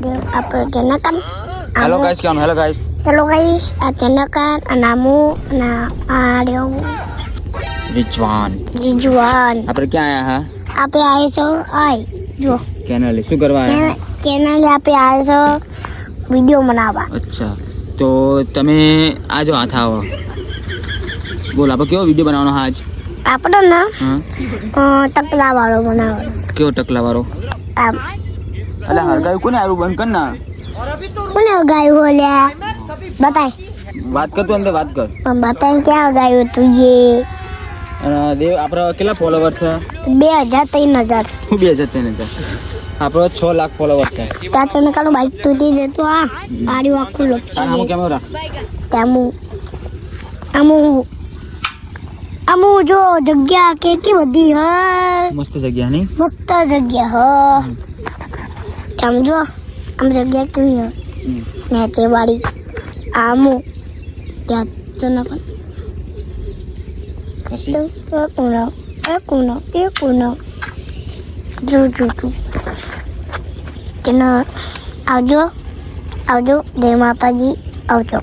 આપણે Halo guys, guys Halo આ જનકન અને આમુ અને આ રહ્યો રિચવાન જીજુવાન આપણે ક્યાં આયા હા? આપે આવે છો? આય જો કેનાલી શું કરવા આયા? કેનાલે આપે આવે છો? વીડિયો બનાવવા. અચ્છા. તો તમે આજો હાથ આવો. બોલ આપણે કેવો વીડિયો બનાવવાનો આજ? આપણે ના? હા. તકલા વાળો બનાવવાનો. કેવો ટકલા વાળો આમ અલા હરગાયું કોને આરું બંધ કર ના. કોને ગાયું બોલ્યા બતાય. વાત કર તું અંદર વાત કર. પણ બતાય ક્યાં ગાયું તું જે દેવ આપણા કેટલા ફોલોવર છે બે હજાર ત્રણ હજાર. શું બે હજાર તેને આપણો છ લાખ ફોલોવર છે ત્યાં તને કાનું બાઇક તૂટી જતું આ આડ્યું આખું આ લપસી આમ કેમેરા અમું અમું જો જગ્યા કેટલી બધી હ મસ્ત જગ્યા નહીં? મસ્ત જગ્યા હ તેમ જો આમ જગ્યા કેવી હોય. નેચે વાળી આમું ત્યાં તને પણ. પછી? તો એક કુનો એક કુનો એક કુનો જો જો તું તેનો આવજો આવજો. જય માતાજી આવજો.